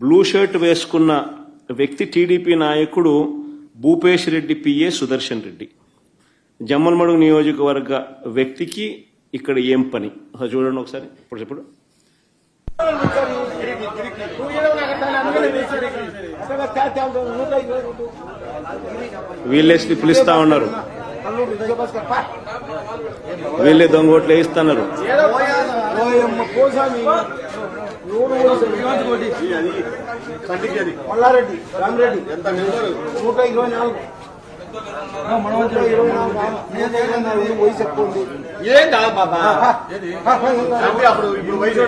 Blue shirt వేసుకున్న వ్యక్తి TDP నాయకుడు భూపేష్ రెడ్డి పిఏ సుదర్శన్ రెడ్డి. జమ్మలమడుగు నియోజకవర్గ వ్యక్తికి ఇక్కడ ఏం పని? చూడండి ఒకసారి. ఇప్పుడు ఇప్పుడు వీళ్ళే పిలుస్తా ఉన్నారు. వీళ్ళే దొంగ ఓట్లు వేయిస్తున్నారు. మల్లారెడ్డి రామిరెడ్డి. నూట ఇరవై నాలుగు. వయసు ఎక్కువ ఉంది. ఏం కాదు బాబా. అంటే అప్పుడు ఇప్పుడు వయసు?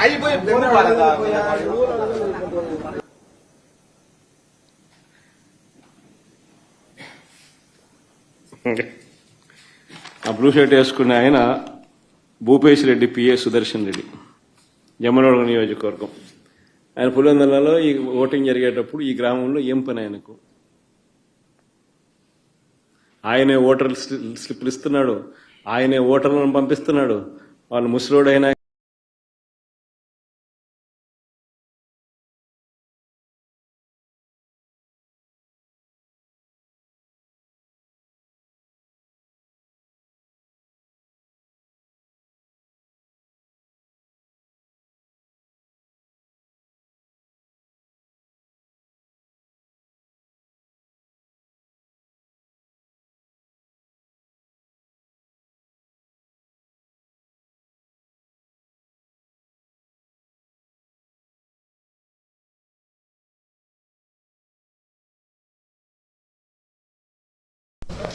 అయిపోయి పడదా ఆ బ్లూ షర్ట్ వేసుకునే ఆయన భూపేష్ రెడ్డి పిఏ సుదర్శన్ రెడ్డి జమ్మనోడ నియోజకవర్గం. ఆయన పులివెందులలో ఈ ఓటింగ్ జరిగేటప్పుడు ఈ గ్రామంలో ఏం పని ఆయనకు? ఆయనే ఓటర్ స్లిప్లు ఇస్తున్నాడు. ఆయనే ఓటర్లను పంపిస్తున్నాడు. వాళ్ళు ముసలోడైనా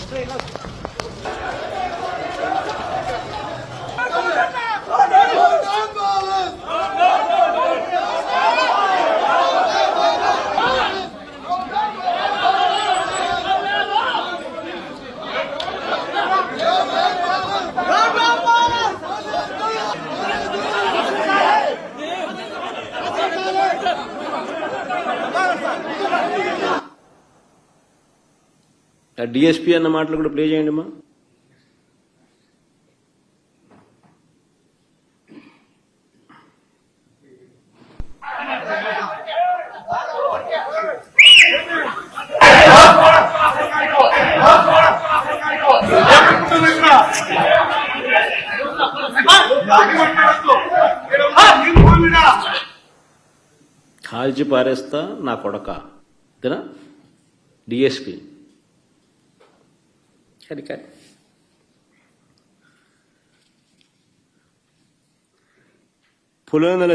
这一个 డిఎస్పీ అన్న మాటలు కూడా ప్లే చేయండి అమ్మా. కాల్చి పారేస్తా నా కొడక. అంతేనా డిఎస్పీ కానీ కానీ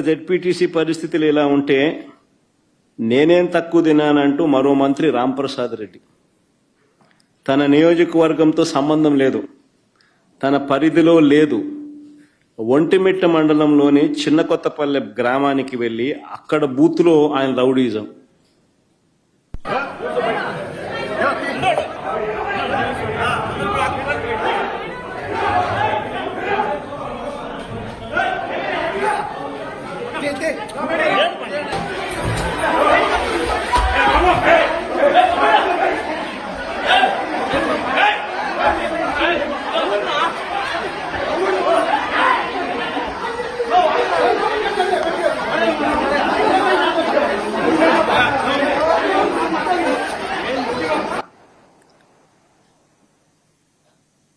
జడ్పీటీసీ పరిస్థితులు ఇలా ఉంటే నేనేం తక్కువ తినానంటూ మరో మంత్రి రాంప్రసాద్ రెడ్డి. తన నియోజకవర్గంతో సంబంధం లేదు. తన పరిధిలో లేదు. ఒంటిమిట్ట మండలంలోని చిన్న కొత్తపల్లె గ్రామానికి వెళ్ళి అక్కడ బూత్లో ఆయన రౌడీజం.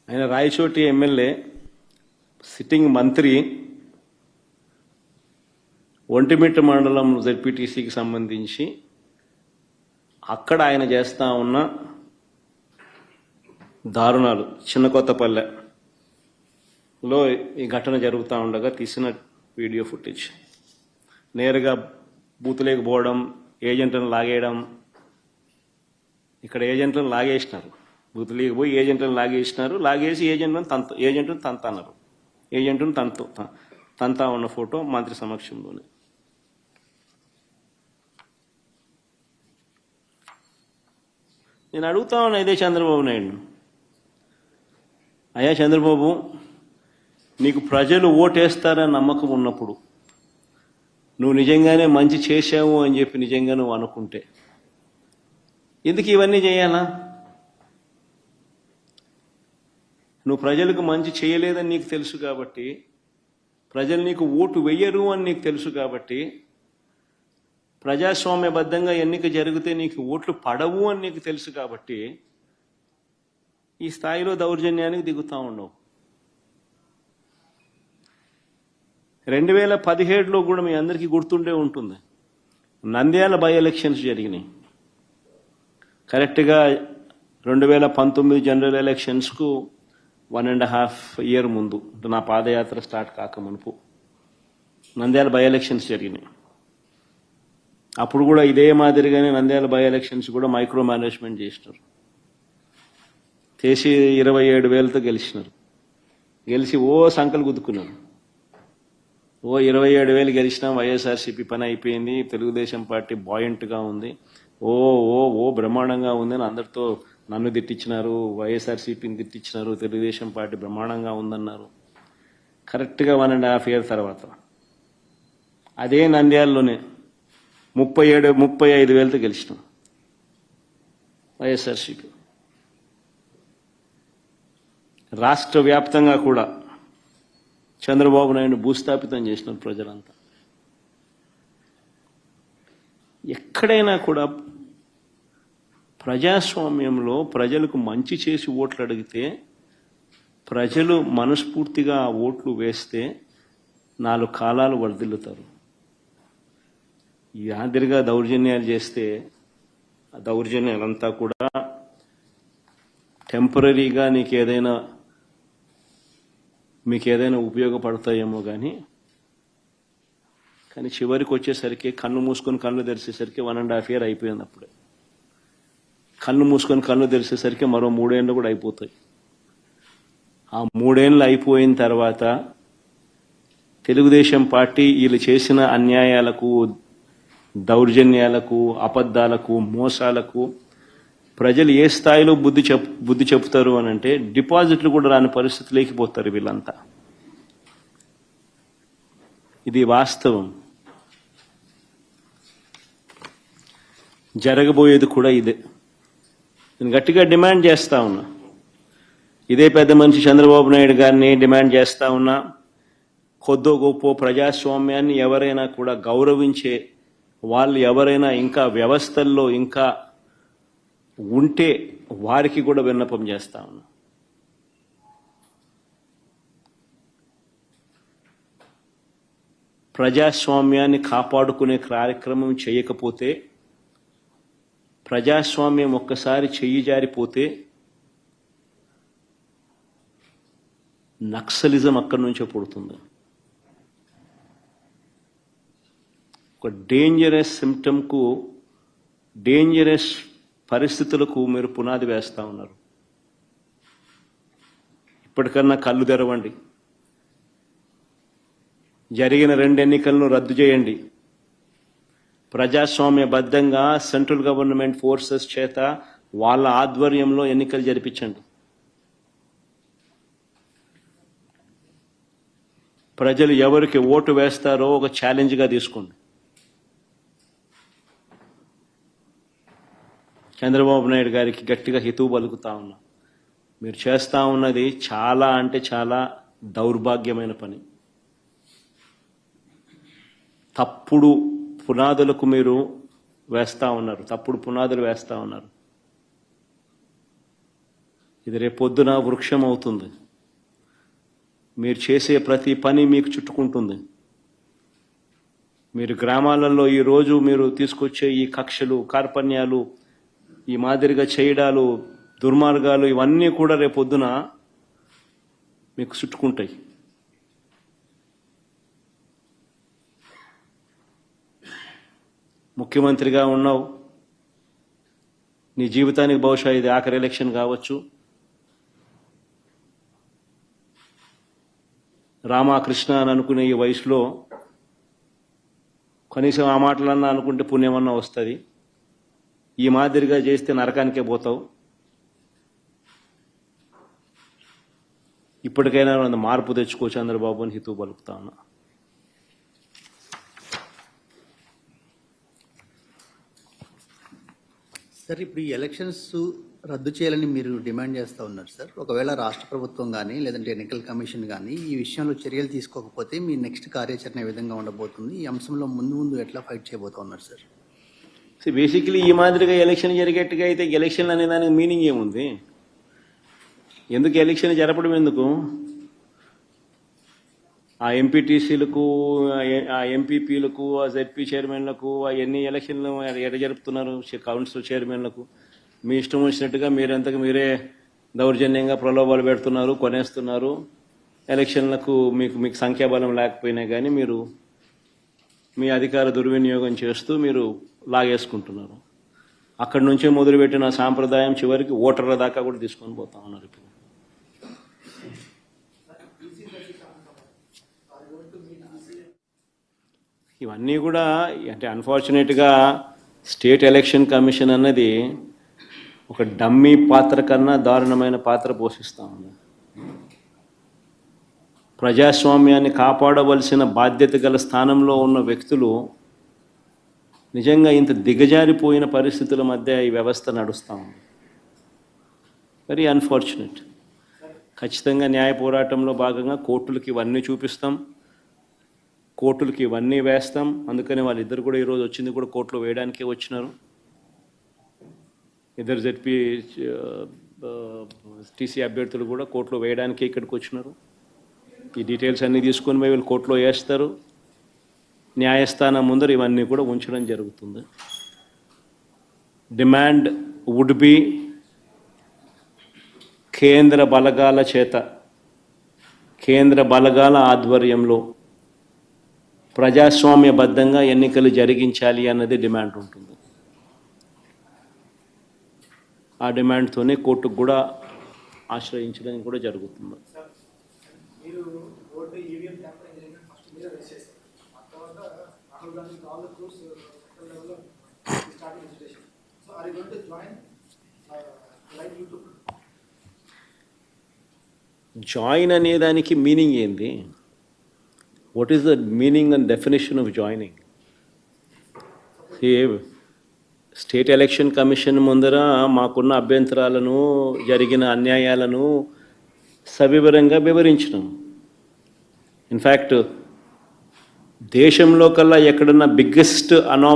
ఆయన రాయచోటి ఎమ్మెల్యే సిట్టింగ్ మంత్రి ఒంటిమిట్ట మండలం జెడ్పీటీసీకి సంబంధించి అక్కడ ఆయన చేస్తా ఉన్న దారుణాలు చిన్న కొత్తపల్లెలో ఈ ఘటన జరుగుతూ ఉండగా తీసిన వీడియో ఫుటేజ్. నేరుగా బూతులేకి పోవడం ఏజెంట్లను లాగేయడం ఇక్కడ ఏజెంట్లను లాగేసినారు. బూతులేకి పోయి ఏజెంట్లను లాగేసినారు. లాగేసి ఏజెంట్లను తంత ఏజెంట్ను తంతన్నారు. ఏజెంట్ను తంతు తంతా ఉన్న ఫోటో మంత్రి సమక్షంలోనే. నేను అడుగుతా ఉన్నా ఇదే చంద్రబాబు నాయుడు. అయ్యా చంద్రబాబు నీకు ప్రజలు ఓటేస్తారని నమ్మకం ఉన్నప్పుడు నువ్వు నిజంగానే మంచి చేశావు అని చెప్పి నిజంగా నువ్వు అనుకుంటే ఎందుకు ఇవన్నీ చేయాలా? నువ్వు ప్రజలకు మంచి చేయలేదని నీకు తెలుసు కాబట్టి ప్రజలు నీకు ఓటు వెయ్యరు అని నీకు తెలుసు కాబట్టి ప్రజాస్వామ్యబద్ధంగా ఎన్నిక జరిగితే నీకు ఓట్లు పడవు అని నీకు తెలుసు కాబట్టి ఈ స్థాయిలో దౌర్జన్యానికి దిగుతా ఉండవు. రెండు వేల పదిహేడులో కూడా మీ అందరికీ గుర్తుండే ఉంటుంది. నంద్యాల బై ఎలక్షన్స్ జరిగినాయి. కరెక్ట్గా రెండు వేల పంతొమ్మిది జనరల్ ఎలక్షన్స్కు వన్ అండ్ హాఫ్ ఇయర్ ముందు నా పాదయాత్ర స్టార్ట్ కాక మునుపు నంద్యాల బై ఎలక్షన్స్ జరిగినాయి. అప్పుడు కూడా ఇదే మాదిరిగానే నంద్యాల బై ఎలక్షన్స్ కూడా మైక్రో మేనేజ్మెంట్ చేసినారు. చేసి ఇరవై ఏడు వేలతో గెలిచినారు. గెలిచి ఓ సంకలు గుద్దుకున్నారు. ఓ ఇరవై ఏడు వేలు గెలిచినాం వైఎస్ఆర్సీపీ పని అయిపోయింది తెలుగుదేశం పార్టీ బాయింట్గా ఉంది. ఓ ఓ ఓ బ్రహ్మాండంగా ఉంది అని అందరితో నన్ను తిట్టించినారు వైఎస్ఆర్సీపీని తిట్టించినారు తెలుగుదేశం పార్టీ బ్రహ్మాండంగా ఉందన్నారు. కరెక్ట్గా వన్ అండ్ హాఫ్ ఇయర్ తర్వాత. అదే నంద్యాలలోనే ముప్పై ఏడు ముప్పై ఐదు వేలతో గెలిచినాం. వైఎస్ఆర్సీపీ. రాష్ట్ర వ్యాప్తంగా కూడా చంద్రబాబు నాయుడు భూస్థాపితం చేసినారు ప్రజలంతా. ఎక్కడైనా కూడా ప్రజాస్వామ్యంలో ప్రజలకు మంచి చేసి ఓట్లు అడిగితే ప్రజలు మనస్ఫూర్తిగా ఆ ఓట్లు వేస్తే నాలుగు కాలాలు వర్ధిల్లుతారు ఈ మాదిరిగా దౌర్జన్యాలు చేస్తే ఆ దౌర్జన్యాలంతా కూడా టెంపరీగా నీకు ఏదైనా మీకు ఏదైనా ఉపయోగపడతాయేమో కానీ కానీ చివరికి వచ్చేసరికి కన్ను మూసుకొని కళ్ళు తెరిచేసరికి వన్ అండ్ హాఫ్ ఇయర్ అయిపోయింది అప్పుడే. కన్ను మూసుకొని కళ్ళు తెరిచేసరికి మరో మూడేళ్ళు కూడా అయిపోతాయి. ఆ మూడేళ్ళు అయిపోయిన తర్వాత తెలుగుదేశం పార్టీ వీళ్ళు చేసిన అన్యాయాలకు దౌర్జన్యాలకు అబద్ధాలకు మోసాలకు ప్రజలు ఏ స్థాయిలో బుద్ధి చెప్ బుద్ధి చెప్తారు అని అంటే డిపాజిట్లు కూడా రాని పరిస్థితి లేకపోతారు వీళ్ళంతా. ఇది వాస్తవం. జరగబోయేది కూడా ఇదే. నేను గట్టిగా డిమాండ్ చేస్తా ఉన్నా. ఇదే పెద్ద మనిషి చంద్రబాబు నాయుడు గారిని డిమాండ్ చేస్తా ఉన్నా. కొద్దో గొప్ప ప్రజాస్వామ్యాన్ని ఎవరైనా కూడా గౌరవించే వాళ్ళు ఎవరైనా ఇంకా వ్యవస్థల్లో ఇంకా ఉంటే వారికి కూడా విన్నపం చేస్తా ఉన్నా. ప్రజాస్వామ్యాన్ని కాపాడుకునే కార్యక్రమం చేయకపోతే ప్రజాస్వామ్యం ఒక్కసారి చెయ్యి జారిపోతే నక్సలిజం అక్కడి నుంచే పుడుతుంది. ఒక డేంజరస్ సిమ్టమ్కు డేంజరస్ పరిస్థితులకు మీరు పునాది వేస్తా ఉన్నారు. ఇప్పటికన్నా కళ్ళు తెరవండి. జరిగిన రెండు ఎన్నికలను రద్దు చేయండి. ప్రజాస్వామ్యబద్ధంగా సెంట్రల్ గవర్నమెంట్ ఫోర్సెస్ చేత వాళ్ళ ఆధ్వర్యంలో ఎన్నికలు జరిపించండి. ప్రజలు ఎవరికి ఓటు వేస్తారో ఒక ఛాలెంజ్గా తీసుకోండి. చంద్రబాబు నాయుడు గారికి గట్టిగా హితువు పలుకుతా ఉన్నా. మీరు చేస్తూ ఉన్నది చాలా అంటే చాలా దౌర్భాగ్యమైన పని. తప్పుడు పునాదులకు మీరు వేస్తూ ఉన్నారు. తప్పుడు పునాదులు వేస్తూ ఉన్నారు. ఇది రేపొద్దున వృక్షం అవుతుంది. మీరు చేసే ప్రతి పని మీకు చుట్టుకుంటుంది. మీరు గ్రామాలలో ఈ రోజు మీరు తీసుకొచ్చే ఈ కక్షలు కార్పణ్యాలు ఈ మాదిరిగా చేయడాలు దుర్మార్గాలు ఇవన్నీ కూడా రేపొద్దున మీకు చుట్టుకుంటాయి. ముఖ్యమంత్రిగా ఉన్నావు. నీ జీవితానికి బహుశా ఇది ఆఖరి ఎలక్షన్ కావచ్చు. రామకృష్ణ అని అనుకునే ఈ వయసులో కనీసం ఆ మాటలన్నా అనుకుంటే పుణ్యమన్నా వస్తుంది. ఈ మాదిరిగా చేస్తే నరకానికే పోతావు. ఇప్పటికైనా మార్పు తెచ్చుకో చంద్రబాబు అని హితవు పలుకుతా ఉన్నా. సార్ ఇప్పుడు ఈ ఎలక్షన్స్ రద్దు చేయాలని మీరు డిమాండ్ చేస్తూ ఉన్నారు సార్. ఒకవేళ రాష్ట్ర ప్రభుత్వం కానీ లేదంటే ఎన్నికల కమిషన్ కానీ ఈ విషయంలో చర్యలు తీసుకోకపోతే మీ నెక్స్ట్ కార్యాచరణ ఏ విధంగా ఉండబోతుంది? ఈ అంశంలో ముందు ముందు ఎట్లా ఫైట్ చేయబోతా ఉన్నారు సార్? సో బేసిక్లీ ఈ మాదిరిగా ఎలక్షన్ జరిగేట్టుగా అయితే ఎలక్షన్ అనే దానికి మీనింగ్ ఏముంది? ఎందుకు ఎలక్షన్ జరపడం ఎందుకు? ఆ ఎంపీటీసీలకు ఆ ఎంపీపీలకు ఆ జెడ్పీ చైర్మన్లకు ఆ ఎన్ని ఎలక్షన్లు ఎడ జరుపుతున్నారు కౌన్సిల్ చైర్మన్లకు? మీ ఇష్టం వచ్చినట్టుగా మీరంతకు మీరే దౌర్జన్యంగా ప్రలోభాలు పెడుతున్నారు కొనేస్తున్నారు. ఎలక్షన్లకు మీకు మీకు సంఖ్యాబలం లేకపోయినా కానీ మీరు మీ అధికార దుర్వినియోగం చేస్తూ మీరు లాగేసుకుంటున్నారు. అక్కడి నుంచే మొదలుపెట్టిన సాంప్రదాయం చివరికి ఓటర్ల దాకా కూడా తీసుకొని పోతా ఉన్నారు ఇప్పుడు. ఇవన్నీ కూడా అంటే అన్ఫార్చునేట్గా స్టేట్ ఎలక్షన్ కమిషన్ అన్నది ఒక డమ్మీ పాత్ర కన్నా దారుణమైన పాత్ర పోషిస్తూ ఉంది. ప్రజాస్వామ్యాన్ని కాపాడవలసిన బాధ్యత గల స్థానంలో ఉన్న వ్యక్తులు నిజంగా ఇంత దిగజారిపోయిన పరిస్థితుల మధ్య ఈ వ్యవస్థ నడుస్తూ ఉంది. వెరీ అన్ఫార్చునేట్ ఖచ్చితంగా న్యాయ పోరాటంలో భాగంగా కోర్టులకి ఇవన్నీ చూపిస్తాం. కోర్టులకి ఇవన్నీ వేస్తాం. అందుకని వాళ్ళిద్దరు కూడా ఈరోజు వచ్చింది కూడా కోర్టులో వేయడానికే వచ్చినారు. ఇద్దరు జెడ్పీ టీసీ అభ్యర్థులు కూడా కోర్టులో వేయడానికే ఇక్కడికి వచ్చినారు. ఈ డీటెయిల్స్ అన్నీ తీసుకొని వీళ్ళు కోర్టులో వేస్తారు. న్యాయస్థానం ముందర ఇవన్నీ కూడా ఉంచడం జరుగుతుంది. డిమాండ్ వుడ్ బి కేంద్ర బలగాల చేత కేంద్ర బలగాల ఆధ్వర్యంలో ప్రజాస్వామ్యబద్ధంగా ఎన్నికలు జరిగించాలి అన్నది డిమాండ్ ఉంటుంది. ఆ డిమాండ్తోనే కోర్టుకు కూడా ఆశ్రయించడం కూడా జరుగుతుంది మీరు ఓటు ఈవీఎం ట్యాంపరింగ్ జరిగిన ఫస్ట్ మీరే రేస్ చేశారు ఆ తర్వాత Rahul Gandhi all the level of starting starting So are you going to join uh, live YouTube? Join అనే దానికి మీనింగ్ ఏంది? What is the meaning and definition of joining state election commission ముందర మాకున్న అభ్యంతరాలను జరిగిన అన్యాయాలను సవివరంగా వివరించినాం ఇన్ఫ్యాక్ట్ దేశంలో కల్లా ఎక్కడన్నా బిగ్గెస్ట్ అనామ